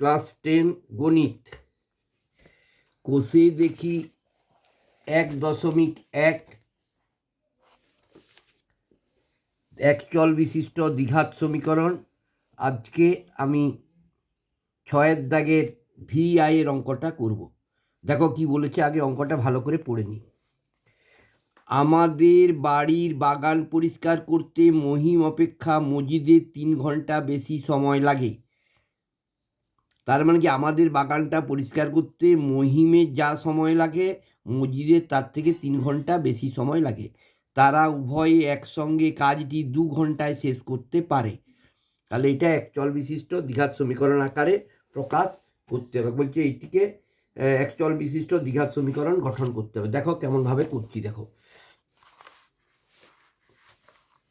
Class ten গণিত। কোষে দেখি এক দশমিক এক। একচল বিশিষ্ট দ্বিঘাত সমীকরণ। আজকে আমি ছয়ের দাগের ভি আইয়ের অঙ্কটা করব। দেখো কি বলেছে, আগে অঙ্কটা ভালো করে পড়ে নিই। আমাদের বাড়ির বাগান পরিষ্কার করতে মহিম অপেক্ষা মজিদের তিন ঘণ্টা বেশি সময় লাগে। তার মানে কি আমাদের বাগানটা পরিষ্কার করতে মহিমের যা সময় লাগে মজিদের তার থেকে তিন ঘণ্টা বেশি সময় লাগে। তারা উভয়ে একসঙ্গে কাজটি দু ঘন্টায় শেষ করতে পারে। তাহলে এটা একচল বিশিষ্ট দ্বিঘাত সমীকরণ আকারে প্রকাশ করতে হবে। বলছে এইটিকে একচল বিশিষ্ট দ্বিঘাত সমীকরণ গঠন করতে হবে। দেখো কেমনভাবে করছি, দেখো।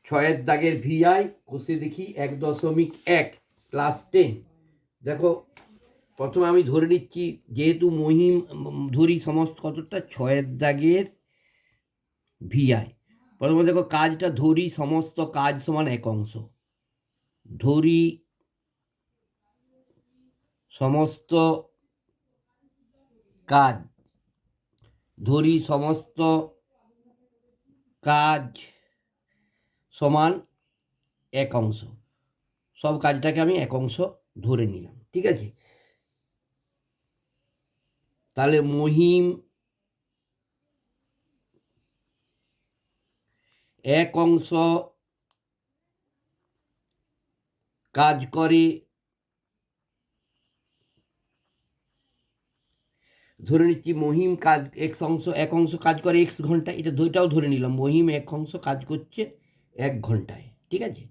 ছয়ের দাগের ভিআই, কোষে দেখি এক দশমিক এক ক্লাস টেন দেখো প্রথমে আমি ধরে নিচ্ছি, যেহেতু মহিম ধরি সমস্ত কতটা? ছয়ের দাগের ভিআই প্রথমে দেখো, কাজটা ধরি সমস্ত কাজ সমান এক অংশ। ধরি সমস্ত কাজ, ধরি সমস্ত কাজ সমান এক অংশ। সব কাজটাকে আমি এক অংশ ধরে নিলাম, ঠিক আছে? তাহলে মহিম এক অংশ কাজ করে। ধরে নিচ্ছি মহিম কাজ এক অংশ এক অংশ কাজ করে এক্স ঘণ্টা এটা দুইটাও ধরে নিলাম। মহিম এক অংশ কাজ করছে এক ঘন্টায়, ঠিক আছে?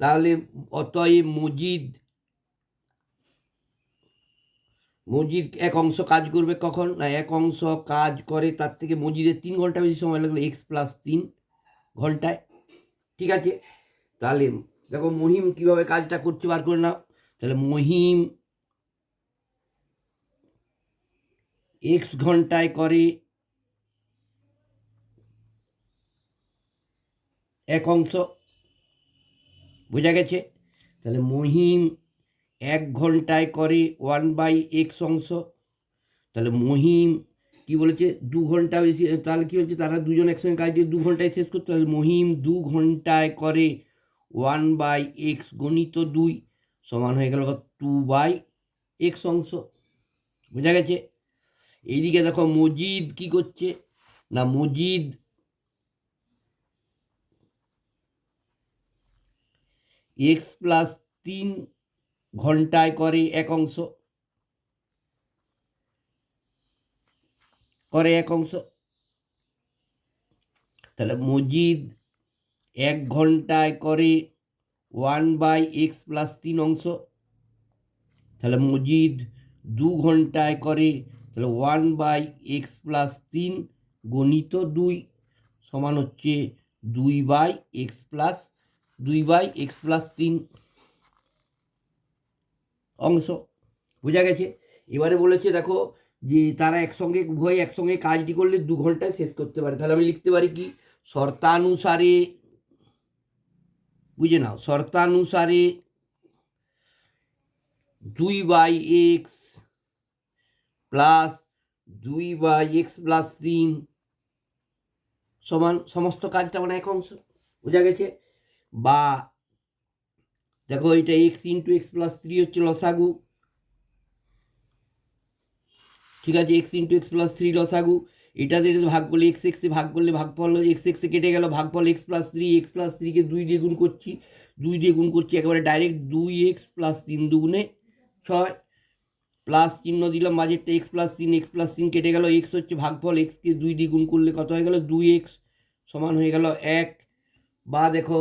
তাহলে অতএব মজিদ মজিদ এক অংশ কাজ করবে কখন? না, এক অংশ কাজ করে, তার থেকে মজিদের তিন ঘণ্টা বেশি সময় লাগলে এক্স প্লাস তিন ঘন্টায়। ঠিক আছে? তাহলে দেখো মহিম কীভাবে কাজটা করতে বার করে নাও। তাহলে মহিম এক্স ঘন্টায় করে এক অংশ। বোঝা গেছে? তাহলে মহিম এক ঘন্টায় করে ওয়ান বাই এক্স অংশ। তাহলে মহিম কি বলেছে? দু ঘণ্টা বেশি, তাহলে কী হচ্ছে? তারা দুজন একসঙ্গে কাজ দিয়ে দু ঘন্টায় শেষ করতে তাহলে মহিম দু ঘন্টায় করে ওয়ান বাই এক্স গণিত দুই সমান হয়ে গেল টু বাই এক্স অংশ। বোঝা গেছে? এইদিকে দেখো মজিদ কি করছে? না, মজিদ এক্স প্লাস তিন ঘন্টায় করে এক অংশ। করে এক অংশ। তাহলে মজিদ এক ঘন্টায় করে ওয়ান বাই এক্স প্লাস তিন অংশ। তাহলে মজিদ দু ঘন্টায় করে, তাহলে ওয়ান বাই এক্স প্লাস তিন গণিত দুই সমান হচ্ছে দুই বাই এক্স প্লাস, দুই বাই এক্স প্লাস তিন। অংশ। বোঝা গেছে? এবারে বলেছে, দেখো, যে তারা একসঙ্গে, উভয় একসঙ্গে কাজটি করলে দু ঘন্টায় শেষ করতে পারে। তাহলে আমি লিখতে পারি কি? শর্তানুসারে, বুঝে নাও, শর্তানুসারে দুই বাই এক্স প্লাস দুই বাই এক্স প্লাস তিন সমান, সমস্ত কাজটা মানে এক অংশ। বোঝা গেছে? বা দেখো এটা x into x plus three হচ্ছে লসাগু। ঠিক আছে x into x plus three লসাগু। এটা এটা ভাগ করলে এক্স এক্সে ভাগ করলে ভাগফল এক্স এক্সে কেটে গেল, ভাগফল x plus three x plus থ্রিকে দুই দিয়ে গুণ করছি। দুই দিয়ে গুণ করছি একেবারে ডাইরেক্ট দুই এক্স প্লাস তিন দুগুণে ছয়। প্লাস চিহ্ন দিলাম মাঝেরটা এক্স প্লাস তিন এক্স প্লাস তিন কেটে গেল এক্স হচ্ছে ভাগফল এক্সকে দুই দিয়ে গুণ করলে কত হয়ে গেল? দুই এক্স সমান হয়ে গেল এক। বা দেখো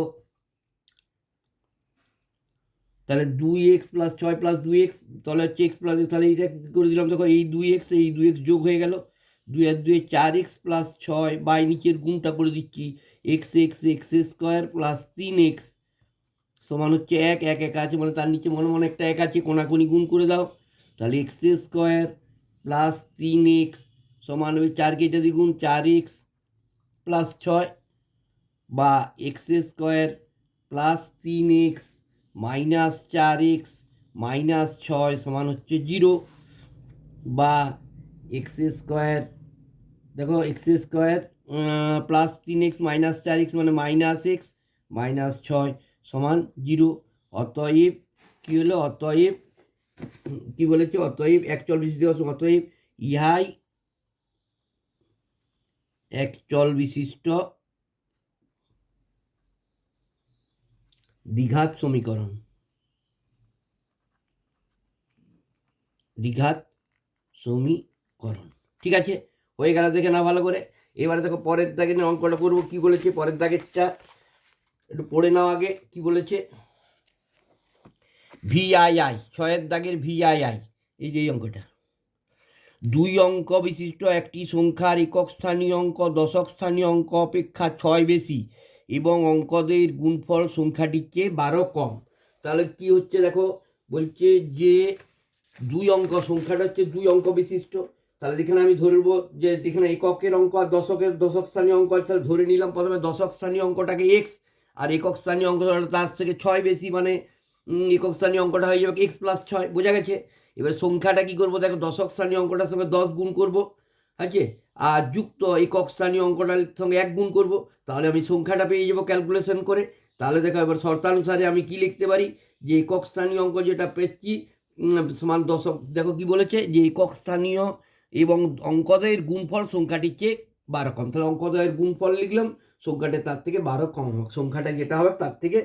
তাহলে দুই এক্স প্লাস ছয় প্লাস দুই এক্স, তাহলে হচ্ছে এক্স প্লাস তাহলে এইটা করে দিলাম? দেখো এই দুই এক্স, এই দুই এক্স যোগ হয়ে গেল। দুই আর দুই চার এক্স প্লাস ছয়, বাই নিচের গুণটা করে দিচ্ছি। X x x square plus তিন এক্স সমান হচ্ছে এক এক এক আছে মানে তার নিচে মনে মনে একটা এক আছে, কোনাকুনি গুণ করে দাও। তাহলে এক্স স্কোয়ার প্লাস তিন এক্স সমান হবে চার কেটে দ্বিগুণ চার এক্স প্লাস ছয়, বা এক্স স্কোয়ার প্লাস তিন এক্স মাইনাস চার এক্স মাইনাস ছয় সমান হচ্ছে জিরো বা এক্স স্কোয়ার, দেখো এক্স স্কোয়ার প্লাস তিন এক্স মাইনাস চার এক্স মানে মাইনাস এক্স মাইনাস ছয় সমান জিরো। অতএব কী হলো? অতএব কি বলেছে? অতএব একচল বিশিষ্ট অতএব ইহাই একচল বিশিষ্ট দ্বিঘাত সমীকরণ। দ্বিঘাত সমীকরণ। ঠিক আছে? হয়ে গেল দেখে না ভালো করে। এবারে দেখো পরের দাগে নিয়ে অঙ্কটা করব, কি বলেছে? পরের দাগেরটা একটু পড়ে নাও আগে, কি বলেছে? ভিআইআই, ছয়ের দাগের ভিআইআই, এই যে এই অঙ্কটা। দুই অঙ্ক বিশিষ্ট, একটি সংখ্যার একক স্থানীয় অঙ্ক, দশক স্থানীয় অঙ্ক, অপেক্ষা ছয় বেশি। এবং অঙ্কদের গুণফল সংখ্যাটির চেয়ে বারো কম। তাহলে কি হচ্ছে দেখো? বলছে যে দুই অঙ্ক, সংখ্যাটা হচ্ছে দুই অঙ্ক বিশিষ্ট। তাহলে যেখানে আমি ধরবো যে যেখানে এককের অঙ্ক আর দশকের দশক স্থানীয় অঙ্ক তাহলে ধরে নিলাম প্রথমে দশক স্থানীয় অঙ্কটাকে এক্স আর একক স্থানীয় অঙ্ক তার থেকে ছয় বেশি মানে একক স্থানীয় অঙ্কটা হয়ে যাবে এক্স প্লাস ছয়, বোঝা গেছে? এবার সংখ্যাটা কী করব দেখো? দশক স্থানীয় অঙ্কটার সঙ্গে দশ গুণ করব, আছে? যুক্ত একক স্থানীয় অঙ্কটার সঙ্গে এক গুণ করব, তাহলে আমি সংখ্যাটা পেয়ে যাব ক্যালকুলেশন করে। তাহলে দেখো এবার শর্তানুসারে আমি কি লিখতে পারি? যে একক স্থানীয় অঙ্ক যেটা পেয়েছি সমান দশক, দেখো কি বলেছে? যে একক স্থানীয় এবং অঙ্কদের গুণফল সংখ্যাটির চেয়ে বারো কম। তাহলে অঙ্কদের গুণফল লিখলাম, সংখ্যাটা তার থেকে বারো কম হবে সংখ্যাটা যেটা হবে, তার থেকে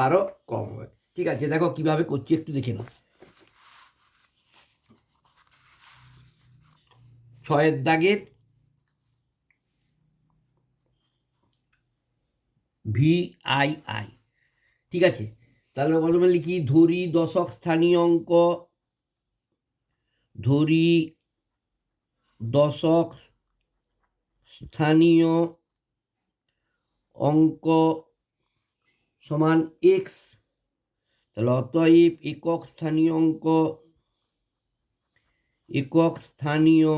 বারো কম হবে ঠিক আছে, দেখো কীভাবে করছি, একটু দেখে নাও। ছয়ের দাগের ভি আই। আই ঠিক আছে? তাহলে প্রথমে লিখি ধরি দশক স্থানীয় অঙ্ক, ধরি দশক স্থানীয় অঙ্ক সমান এক্স তাহলে অতএব একক স্থানীয় অঙ্ক, একক স্থানীয়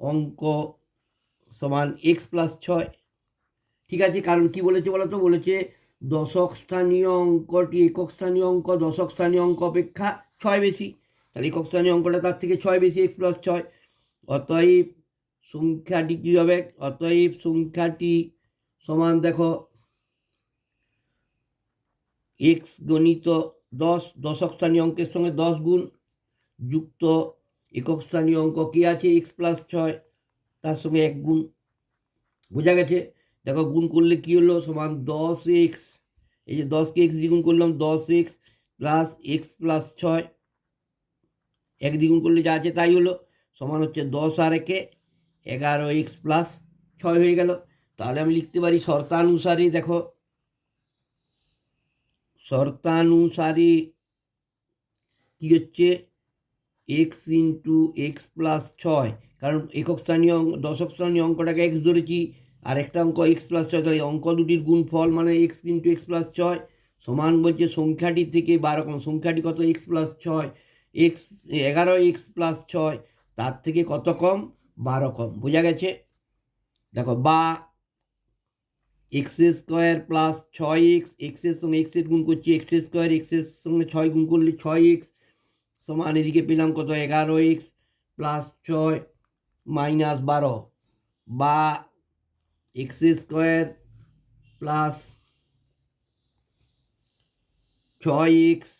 অঙ্ক সমান এক্স প্লাস ছয়। ঠিক আছে, কারণ কি বলেছে বলো তো? বলেছে দশক স্থানীয় অঙ্কটি একক স্থানীয় অঙ্ক, দশক স্থানীয় অঙ্ক অপেক্ষা ছয় বেশি। তাহলে একক স্থানীয় অঙ্কটা তার থেকে ছয় বেশি এক্স প্লাস ছয়। অতএব সংখ্যাটি কী হবে? অতএব সংখ্যাটি সমান দেখো এক্স গণিত দশ, দশক স্থানীয় অঙ্কের সঙ্গে দশ গুণ, যুক্ত একক স্থানীয় অঙ্ক কী আছে? এক্স প্লাস ছয়, তার সঙ্গে এক গুণ। বোঝা গেছে? দেখো, গুণ করলে কী হলো? সমান দশ এক্স এই যে দশকে এক্স দ্বিগুণ করলাম, দশ এক্স প্লাস এক্স প্লাস ছয়, এক দ্বিগুণ করলে যা আছে তাই হলো। সমান হচ্ছে দশ আর একে এগারো এক্স প্লাস ছয় হয়ে গেল। তাহলে আমি লিখতে পারি শর্তানুসারে, দেখো, শর্তানুসারে কী হচ্ছে? এক্স ইন্টু এক্স প্লাস ছয়। কারণ একক স্থানীয় অঙ্ক, দশক স্থানীয় অঙ্কটাকে এক্স ধরেছি, আর একটা অঙ্ক এক্স প্লাস ছয়, তাহলে অঙ্ক দুটির গুণফল মানে এক্স ইন্টু এক্স প্লাস ছয় সমান বলছে সংখ্যাটি থেকে বারো কম সংখ্যাটি কত এক্স প্লাস ছয়? এক্স এগারো এক্স প্লাস ছয়, তার থেকে কত কম? বারো কম। বোঝা গেছে? দেখো, বা এক্স স্কোয়ার প্লাস ছয় এক্স এক্সের সঙ্গে এক্সের গুণ করছি এক্স স্কোয়ার এক্সের সঙ্গে ছয় গুণ করলে ছয় এক্স সমান এদিকে পেলাম কত? এগারো এক্স প্লাস ছয় মাইনাস বারো। বা এক্স স্কোয়ার প্লাস ছয় এক্স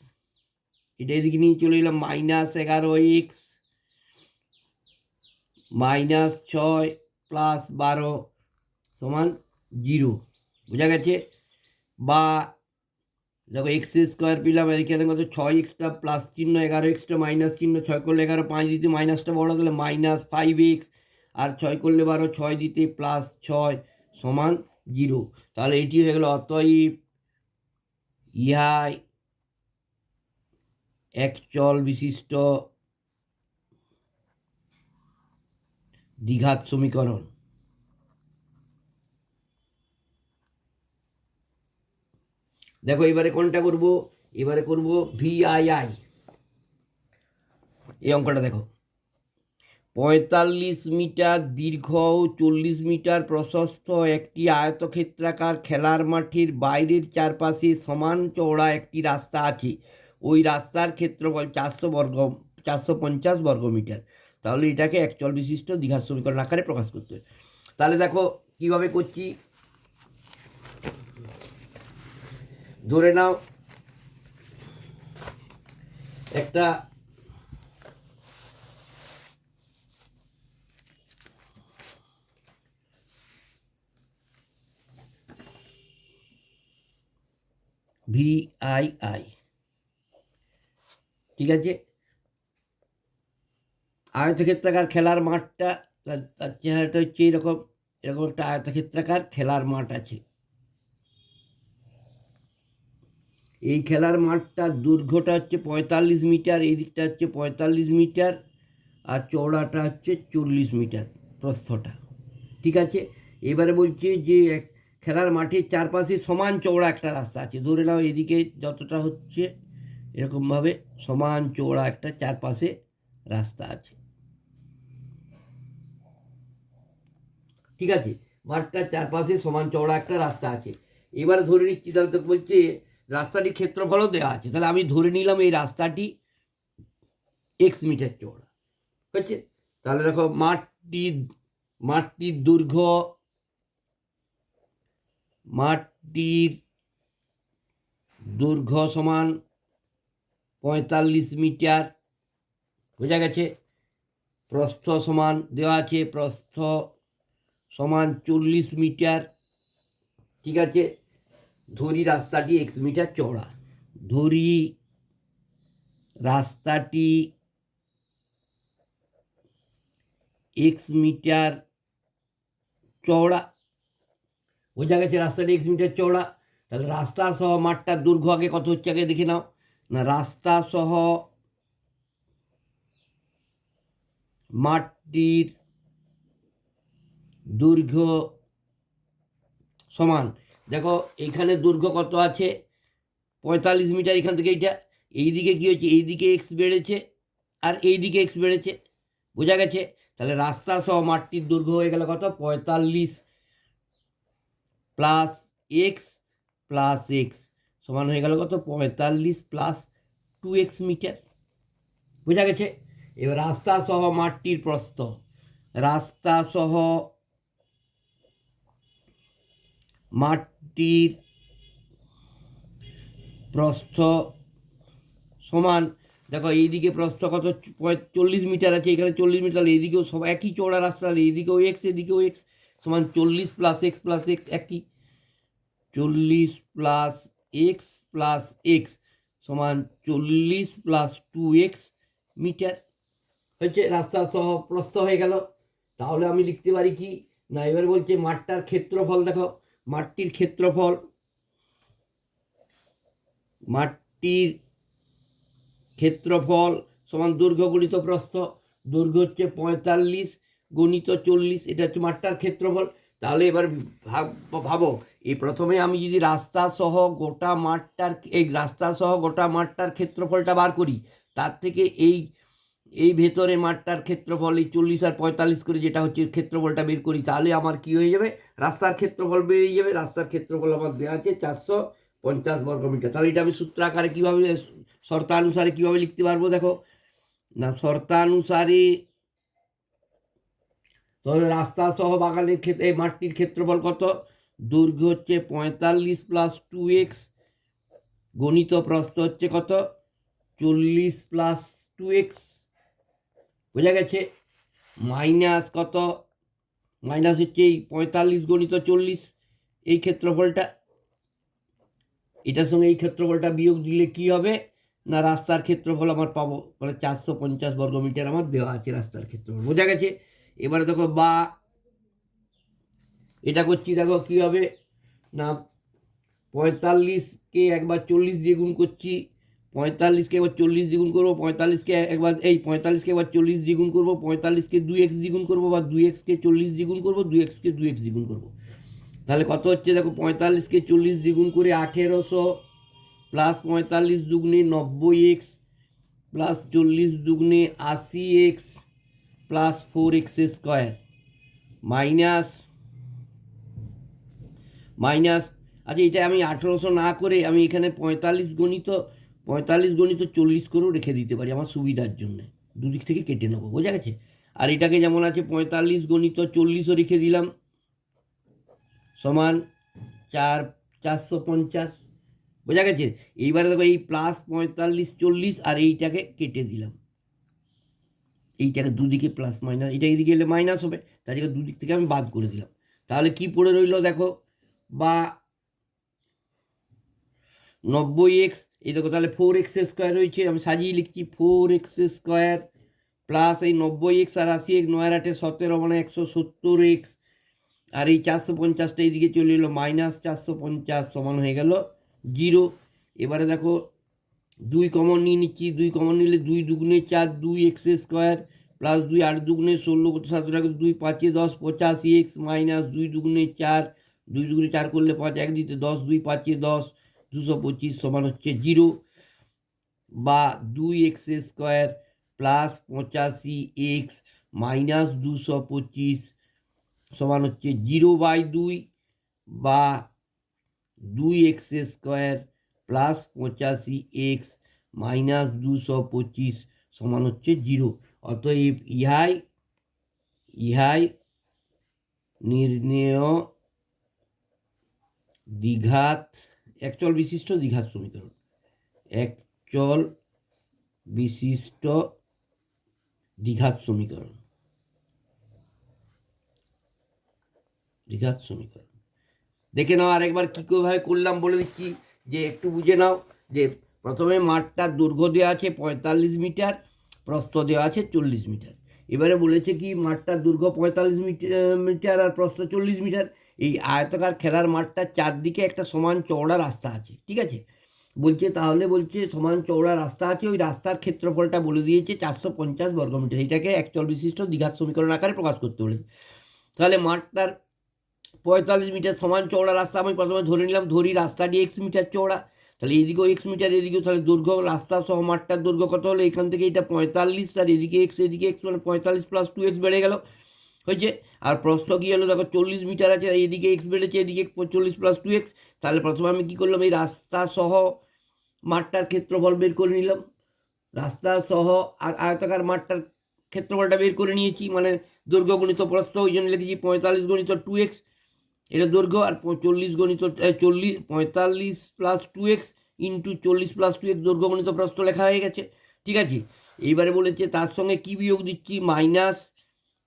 এটা এদিকে নিয়ে চলে এলাম মাইনাস এগারো এক্স মাইনাস ছয় প্লাস বারো সমান জিরো বোঝা গেছে? বা দেখো এক্স স্কোয়ার পেলাম আর এখানে কত? ছয় এক্সটা প্লাস চিহ্ন, এগারো এক্সটা মাইনাস চিহ্ন, ছয় করলে এগারো, পাঁচ দিতে মাইনাসটা বড় তাহলে মাইনাস ফাইভ এক্স আর ছয় করলে বারো, ছয় দিতে প্লাস ছয় সমান জিরো তাহলে এটি হয়ে গেল, অতএব ইহাই এক চল বিশিষ্ট দ্বিঘাত সমীকরণ। দেখো, এবারে কোনটা করব? এবারে করব ভিআইআই এই অঙ্কটা দেখো। পঁয়তাল্লিশ মিটার দীর্ঘ ও চল্লিশ মিটার প্রশস্ত একটি আয়তক্ষেত্রাকার খেলার মাঠের বাইরের চারপাশে সমান চওড়া একটি রাস্তা আছে। ওই রাস্তার ক্ষেত্রফল চারশো বর্গ, চারশো পঞ্চাশ বর্গমিটার তাহলে এটাকে একচল বিশিষ্ট দীঘার সমীকরণ আকারে প্রকাশ করতে হবে। তাহলে দেখো, কীভাবে করছি? ধরে নাও, একটা ভি আই আই ঠিক আছে? আয়তক্ষেত্রাকার খেলার মাঠটা তার চেহারাটা হচ্ছে এরকম এরকম একটা আয়তক্ষেত্রাকার খেলার মাঠ আছে। এই খেলার মাঠটার দৈর্ঘ্যটা হচ্ছে পঁয়তাল্লিশ মিটার এই দিকটা হচ্ছে পঁয়তাল্লিশ মিটার আর চওড়াটা হচ্ছে চল্লিশ মিটার প্রস্থটা। ঠিক আছে? এবারে বলছে যে এক খেলার মাঠের চারপাশে সমান চওড়া একটা রাস্তা আছে। ধরে নাও এদিকে যতটা হচ্ছে এরকমভাবে সমান চওড়া একটা চারপাশে রাস্তা আছে। ঠিক আছে? মাঠটার চারপাশে সমান চওড়া একটা রাস্তা আছে। এবার ধরে নিচ্ছি তাহলে তো বলছে রাস্তাটির ক্ষেত্রফলও দেওয়া আছে। তাহলে আমি ধরে নিলাম এই রাস্তাটি এক্স মিটার চওড়া। হচ্ছে তাহলে দেখো মাঠটির মাঠটির দৈর্ঘ্য মাঠটির দৈর্ঘ্য সমান পঁয়তাল্লিশ মিটার। বোঝা গেছে? প্রস্থ সমান দেওয়া আছে, প্রস্থ সমান চল্লিশ মিটার। ঠিক আছে? ধরি রাস্তাটি এক্স মিটার চওড়া। ধরি রাস্তাটি এক্স মিটার চওড়া। বোঝা গেছে রাস্তাটি এক্স মিটার চওড়া। তাহলে রাস্তা সহ মাঠটার দৈর্ঘ্য আগে কত হচ্ছে আগে দেখে নাও। না, রাস্তা সহ মাঠটির দৈর্ঘ্য সমান। দেখো, এখানে দৈর্ঘ্য কত আছে? পঁয়তাল্লিশ মিটার এখান থেকে এইটা। এইদিকে কী হচ্ছে এইদিকে এক্স বেড়েছে আর এইদিকে এক্স বেড়েছে। বোঝা গেছে? তাহলে রাস্তা সহ মাঠটির দৈর্ঘ্য হয়ে গেল কত? পঁয়তাল্লিশ প্লাস এক্স প্লাস এক্স সমান হয়ে গেল কত? পঁয়তাল্লিশ প্লাস টু এক্স মিটার। বোঝা গেছে? এবার রাস্তা সহ মাঠটির প্রস্থ। রাস্তা সহ মাঠটির প্রস্থ সমান। দেখো, এইদিকে প্রস্থ কত? চল্লিশ মিটার আছে, এখানে চল্লিশ মিটার এইদিকেও সব একই চওড়া রাস্তা এইদিকেও এক্স এদিকেও এক্স সমান চল্লিশ প্লাস এক্স প্লাস এক্স একই। চল্লিশ প্লাস এক্স প্লাস এক্স সমান চল্লিশ প্লাস টু এক্স মিটার। হচ্ছে রাস্তা সহ প্রস্থ হয়ে গেল। তাহলে আমি লিখতে পারি কি? না, এবার বলছে মাঠটার ক্ষেত্রফল দেখো। মাঠটির ক্ষেত্রফল মাঠটির ক্ষেত্রফল সমান দৈর্ঘ্য গুণিত প্রস্থ দৈর্ঘ্য হচ্ছে পঁয়তাল্লিশ গণিত চল্লিশ, এটা হচ্ছে মাঠটার ক্ষেত্রফল। তাহলে এবার ভাব- ভাবো, এই প্রথমে আমি যদি রাস্তা সহ গোটা মাঠটার এই রাস্তা সহ গোটা মাঠটার ক্ষেত্রফলটা বার করি, তার থেকে এই এই ভেতরে মাঠটার ক্ষেত্রফল, এই চল্লিশ আর পঁয়তাল্লিশ করে যেটা হচ্ছে ক্ষেত্রফলটা বের করি, তাহলে আমার কি হয়ে যাবে? রাস্তার ক্ষেত্রফল বেরিয়ে যাবে, রাস্তার ক্ষেত্রফল আমার দেওয়া আছে চারশো পঞ্চাশ বর্গমিটার। তাহলে এটা আমি সূত্র আকারে কীভাবে, শর্তানুসারে কীভাবে লিখতে পারব দেখো? না, শর্তানুসারে তাহলে রাস্তা সহ বাগানের ক্ষেত্রে এই মাঠটির ক্ষেত্রফল কত? দৈর্ঘ্য হচ্ছে পঁয়তাল্লিশ প্লাস টু এক্স গণিত প্রস্থ হচ্ছে কত? চল্লিশ প্লাস টু এক্স বোঝা গেছে? মাইনাস কত? মাইনাস হচ্ছে এই পঁয়তাল্লিশ গণিত চল্লিশ। এই ক্ষেত্রফলটা, এটার সঙ্গে এই ক্ষেত্রফলটা বিয়োগ দিলে কি হবে? না রাস্তার ক্ষেত্রফল আমার পাবো? মানে চারশো পঞ্চাশ বর্গমিটার আমার দেওয়া আছে রাস্তার ক্ষেত্রফল। বোঝা গেছে? এবারে দেখো বা, এটা করছি, দেখো কী হবে? না, পঁয়তাল্লিশকে একবার চল্লিশ দিয়ে গুণ করছি। পঁয়তাল্লিশকে এবার চল্লিশ দ্বিগুণ করব পঁয়তাল্লিশকে একবার, এই পঁয়তাল্লিশকে এবার চল্লিশ দ্বিগুণ করব পঁয়তাল্লিশকে দুই এক্স দ্বিগুণ করব বা দুই এক্সকে চল্লিশ দ্বিগুণ করব, দুই এক্সকে দুই এক্স দ্বিগুণ করব। তাহলে কত হচ্ছে? দেখো পঁয়তাল্লিশকে চল্লিশ দ্বিগুণ করে আঠেরোশো প্লাস পঁয়তাল্লিশ দুগুণে নব্বই এক্স প্লাস চল্লিশ দুগুণে আশি x plus four x square minus minus আচ্ছা এটা আমি আঠেরোশো না করে আমি এখানে পঁয়তাল্লিশ গণিত পঁয়তাল্লিশ গণিত চল্লিশ করেও রেখে দিতে পারি আমার সুবিধার জন্য। দুদিক থেকে কেটে নেব, বোঝা গেছে? আর এটাকে যেমন আছে পঁয়তাল্লিশ গণিত চল্লিশও রেখে দিলাম। সমান চার, চারশো পঞ্চাশ, বোঝা গেছে? এইবারে দেখো এই প্লাস পঁয়তাল্লিশ, চল্লিশ আর এইটাকে কেটে দিলাম। এইটাকে দুদিকে প্লাস মাইনাস এটা এদিকে এলে মাইনাস হবে, তার দুদিক থেকে আমি বাদ করে দিলাম। তাহলে কি পড়ে রইল দেখো? বা নব্বই এক্স এই দেখো তাহলে ফোর এক্স স্কোয়ার রয়েছে, আমি সাজিয়ে লিখছি ফোর এক্স স্কোয়ার প্লাস এই নব্বই এক্স আর আশি এক নয় আটে সতেরো মানে একশো সত্তর এক্স আর এই চারশো পঞ্চাশটা এইদিকে চলে এলো মাইনাস চারশো পঞ্চাশ সমান হয়ে গেল জিরো এবারে দেখো, দুই কমন নিয়ে নিচ্ছি, দুই কমন নিলে দুই দুগুণে চার, দুই এক্স স্কোয়ার প্লাস দুই আট দুগুণে ষোলো সাতশো টাকা দুই পাঁচে দশ, পঁচাশি এক্স মাইনাস দুই দুগুণে চার, দুই দুগুণে চার করলে পাঁচ, এক দিতে দশ, দুই পাঁচে দশ দুশো পঁচিশ সমান হচ্ছে জিরো বা দুই এক্স স্কোয়ার প্লাস পঁচাশি এক্স মাইনাস দুশো পঁচিশ সমান হচ্ছে জিরো বাই দুই বা দুই এক্স স্কোয়ার প্লাস পঁচাশি এক্স মাইনাস দুশো পঁচিশ সমান হচ্ছে জিরো। অতএব ইহাই ইহাই নির্ণেয় দ্বিঘাত একচল বিশিষ্ট দ্বিঘাত সমীকরণ। একচল বিশিষ্ট দ্বিঘাত সমীকরণ। দ্বিঘাত সমীকরণ। দেখে নাও আরেকবার কী কীভাবে করলাম বলে দিচ্ছি যে একটু বুঝে নাও যে প্রথমে মাঠটার দৈর্ঘ্য দেওয়া আছে পঁয়তাল্লিশ মিটার, প্রস্থ দেওয়া আছে চল্লিশ মিটার। এবারে বলেছে কি মাঠটার দৈর্ঘ্য পঁয়তাল্লিশ মিটার আর প্রস্থ চল্লিশ মিটার। এই আয়তকার খেলার মাঠটার চারদিকে একটা সমান চওড়া রাস্তা আছে, ঠিক আছে? বলছে, তাহলে বলছে, সমান চওড়া রাস্তা আছে, ওই রাস্তার ক্ষেত্রফলটা বলে দিয়েছে চারশো পঞ্চাশ বর্গমিটার এটাকে একচল বিশিষ্ট দীঘার সমীকরণ আকারে প্রকাশ করতে বলেছে। তাহলে মাঠটার পঁয়তাল্লিশ মিটার সমান চওড়া রাস্তা আমি প্রথমে ধরে নিলাম, ধরি রাস্তাটি এক্স মিটার চওড়া। তাহলে এদিকেও এক্স মিটার এদিকেও তাহলে দৈর্ঘ্য রাস্তা সহ মাঠটার দৈর্ঘ্য কত হলো? এখান থেকে এটা পঁয়তাল্লিশ, আর এদিকে এক্স এদিকে এক্স মানে পঁয়তাল্লিশ প্লাস টু এক্স বেড়ে গেল। হয়েছে। আর প্রস্থ কী হলো? দেখো, চল্লিশ মিটার আছে, এদিকে এক্স বেড়েছে, এদিকে চল্লিশ প্লাস টু এক্স তাহলে প্রথমে আমি কী করলাম? এই রাস্তা সহ মাঠটার ক্ষেত্রফল বের করে নিলাম। রাস্তা সহ আ- আয়তাকার মাঠটার ক্ষেত্রফলটা বের করে নিয়েছি মানে দৈর্ঘ্য গণিত প্রস্থ, ওই জন্য লিখেছি পঁয়তাল্লিশ গণিত টু এক্স এটা দৈর্ঘ্য, আর চল্লিশ গণিত চল্লিশ, পঁয়তাল্লিশ প্লাস টু এক্স ইন্টু চল্লিশ প্লাস টু এক্স দৈর্ঘ্য গণিত প্রস্থ লেখা হয়ে গেছে। ঠিক আছে? এইবারে বলেছে তার সঙ্গে কী বিয়োগ দিচ্ছি? মাইনাস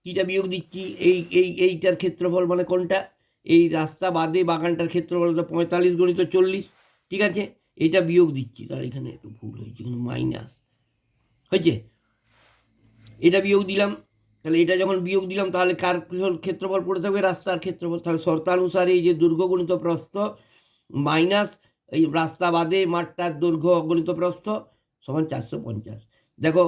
কীটা বিয়োগ দিচ্ছি, এই এই, এইটার ক্ষেত্রফল মানে কোনটা? এই রাস্তা বাদে বাগানটার ক্ষেত্রফল পঁয়তাল্লিশ গণিত চল্লিশ, ঠিক আছে? এটা বিয়োগ দিচ্ছি তার এখানে একটু ভুল হয়েছে, কিন্তু মাইনাস হয়েছে? এটা বিয়োগ দিলাম, তাহলে এটা যখন বিয়োগ দিলাম, তাহলে কার ক্ষেত্রফল পড়ে থাকবে? রাস্তার ক্ষেত্রফল। তাহলে শর্তানুসারে এই যে দৈর্ঘ্য গণিত প্রস্থ মাইনাস এই রাস্তা বাদে মাঠটার দৈর্ঘ্য গণিত প্রস্থ, সমান চারশো পঞ্চাশ। দেখো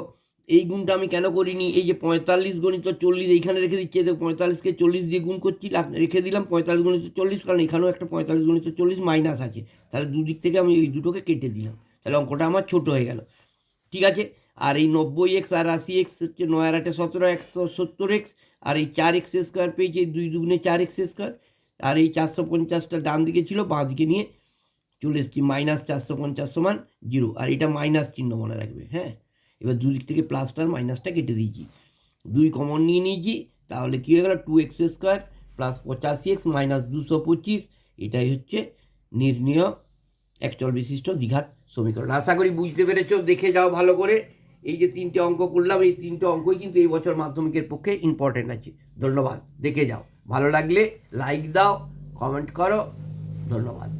এই গুণটা আমি কেন করিনি? এই যে পঁয়তাল্লিশ গণিত চল্লিশ, এইখানে রেখে দিচ্ছি দেখো পঁয়তাল্লিশকে চল্লিশ দিয়ে গুণ করছি রেখে দিলাম পঁয়তাল্লিশ গণিত চল্লিশ, কারণ এখানেও একটা পঁয়তাল্লিশ গণিত চল্লিশ মাইনাস আছে। তাহলে দুদিক থেকে আমি এই দুটোকে কেটে দিলাম। তাহলে অঙ্কটা আমার ছোট হয়ে গেল। ঠিক আছে? আর এই নব্বই এক্স আর আশি এক্স হচ্ছে নয় আর আটে সতেরো, একশো সত্তর এক্স আর এই চার এক্স স্কোয়ার পেয়েছি এই দুই দুগুণে চার এক্স স্কোয়ার আর এই চারশো পঞ্চাশটা ডান দিকে ছিল, বাঁ দিকে নিয়ে চলে এসেছি মাইনাস চারশো পঞ্চাশ সমান জিরো আর এটা মাইনাস চিহ্ন মনে রাখবে হ্যাঁ? এবার দুদিক থেকে প্লাসটার মাইনাসটা কেটে দিয়েছি। দুই কমন নিয়ে নিয়েছি, তাহলে কী হয়ে গেল? টু এক্স স্কোয়ার প্লাস পঁচাশি এক্স মাইনাস দুশো পঁচিশ, এটাই হচ্ছে নির্ণীয় একচল বিশিষ্ট দ্বিঘাত সমীকরণ। আশা করি বুঝতে পেরেছ, দেখে যাও ভালো করে। এই যে তিনটে অঙ্ক করলাম, এই তিনটে অঙ্কই কিন্তু এই বছর মাধ্যমিকের পক্ষে ইম্পর্টেন্ট আছে। ধন্যবাদ, দেখে যাও। ভালো লাগলে লাইক দাও কমেন্ট করো। ধন্যবাদ।